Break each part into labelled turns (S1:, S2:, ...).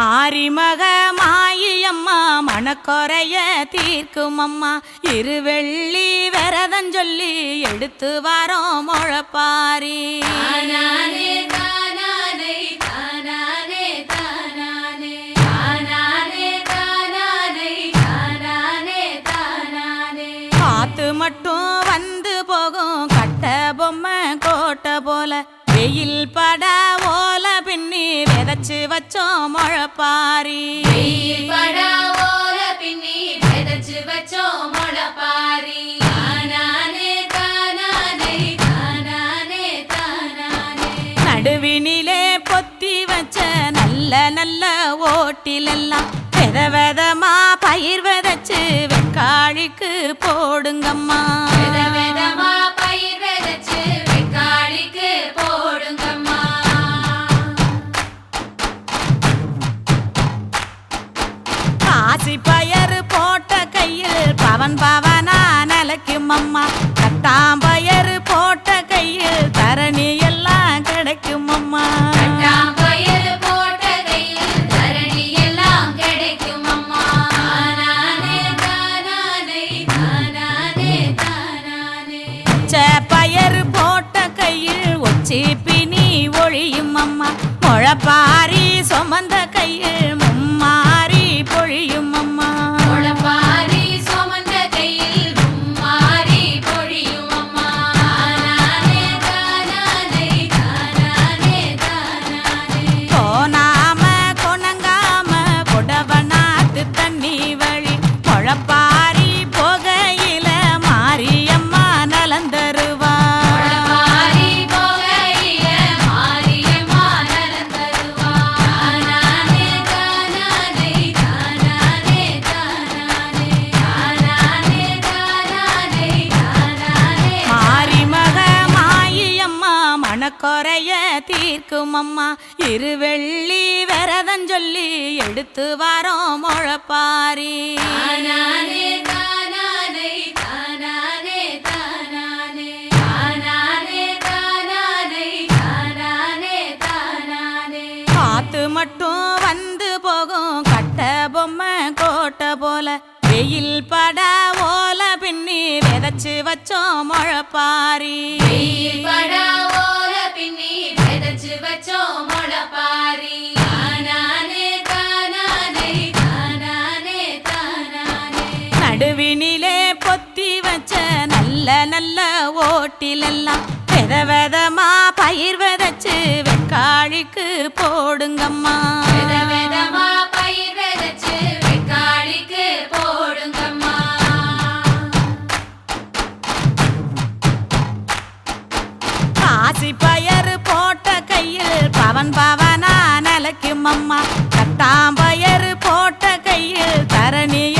S1: மாரிமக மாயியம்மா மனக்குறைய தீர்க்கும் அம்மா இருவெள்ளி விரதம் சொல்லி எடுத்து வரோம் முழப்பாரி. காத்து மட்டும் வந்து போகும் கட்ட பொம்மை கோட்டை போல. வெயில் பட ஓல விதைச்சு வச்சோம் முழப்பாரி.
S2: பின்னி விதைச்சு வச்சோம் தானானே
S1: நடுவினிலே பொத்தி வச்ச நல்ல நல்ல ஓட்டிலெல்லாம் வித விதமா பயிர் விதைச்சு வெக்காளிக்கு போடுங்கம்மா. காசி பயறு போட்ட கையில் பவன் பவனா நிலைக்கும் அம்மா கட்டாம்பயறு போட்ட கையில் தரணி எல்லாம் கிடைக்கும் அம்மா பயறு போட்ட கையில் ஒச்சி பினி ஒழியும் அம்மா முழப்பாரி மனக்குறைய தீர்க்கும் அம்மா. இருவெள்ளி விரதம் சொல்லி எடுத்து வரோம் முழப்பாரி காத்து மட்டும் வந்து போகும். கட்ட பொம்மை கோட்டை போல. வெயில் பட ஓல பின்னி விதைச்சு வச்சோம் முழப்பாரி நடுவினிலே பொத்தி வச்ச நல்ல நல்ல ஓட்டிலெல்லாம் வித விதமா பயிர் விதைச்சு வெக்காளிக்கு போடுங்கம்மா.
S2: வித விதமா பயிர் விதைச்சு வெக்காளிக்கு போடுங்கம்மா.
S1: காசி பயறு போட்ட கையில் பவன் பவனா நிலைக்கும் அம்மா கட்டாம்பயறு போட்ட கையில் தரணி எல்லாம்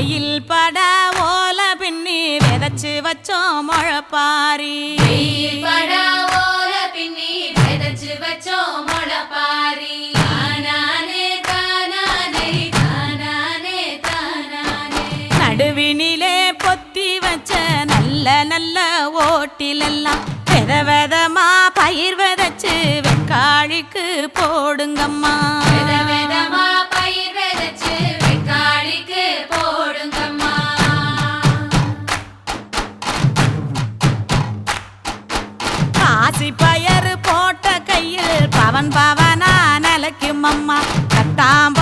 S1: வெயில் பட ஓல பின்னி விதைச்சு வச்சோம் முழப்பாரி.
S2: வெயில் படா ஓல பின்னி விதைச்சு வச்சோம் தானானே
S1: நடுவினிலே பொத்தி வச்ச நல்ல நல்ல ஓட்டிலெல்லாம் வித விதமா பயிர் விதைச்சு வெக்காளிக்கு போடுங்கம்மா. Tatamba.